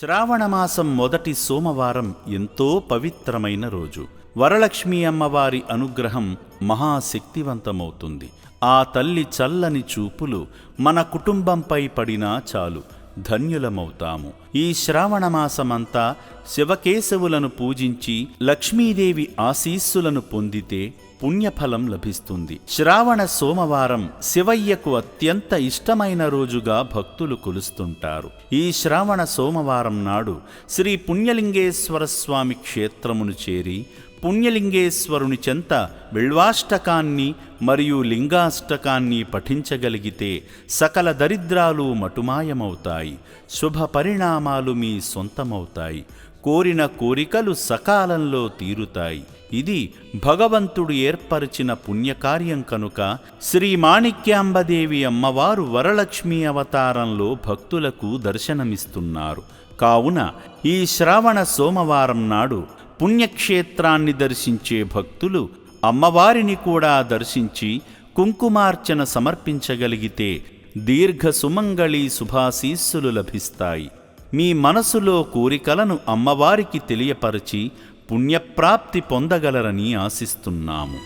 శ్రావణమాసం మొదటి సోమవారం ఎంతో పవిత్రమైన రోజు. వరలక్ష్మి అమ్మవారి అనుగ్రహం మహాశక్తివంతమవుతుంది. ఆ తల్లి చల్లని చూపులు మన కుటుంబంపై పడినా చాలు. ధన్యులమవుతాము. ఈ శ్రావణమాసమంతా శివకేశవులను పూజించి లక్ష్మీదేవి ఆశీస్సులను పొందితే పుణ్యఫలం లభిస్తుంది. శ్రావణ సోమవారం శివయ్యకు అత్యంత ఇష్టమైన రోజుగా భక్తులు కొలుస్తుంటారు. ఈ శ్రావణ సోమవారం నాడు శ్రీ పుణ్యలింగేశ్వర స్వామి క్షేత్రమును చేరి పుణ్యలింగేశ్వరుని చెంత బిల్వాష్టకాన్ని మరియు లింగాష్టకాన్ని పఠించగలిగితే సకల దరిద్రాలు మటుమాయమవుతాయి. శుభ పరిణామాలు మీ సొంతమవుతాయి. కోరిన కోరికలు సకాలంలో తీరుతాయి. ఇది భగవంతుడు ఏర్పరిచిన పుణ్యకార్యం కనుక శ్రీ మాణిక్యాంబదేవి అమ్మవారు వరలక్ష్మి అవతారంలో భక్తులకు దర్శనమిస్తున్నారు. కావున ఈ శ్రావణ సోమవారం నాడు పుణ్యక్షేత్రాన్ని దర్శించే భక్తులు అమ్మవారిని కూడా దర్శించి కుంకుమార్చన సమర్పించగలిగితే దీర్ఘ సుమంగళి శుభాశీస్సులు లభిస్తాయి. మీ మనసులో కోరికలను అమ్మవారికి తెలియపరచి పుణ్యప్రాప్తి పొందగలరని ఆశిస్తున్నాము.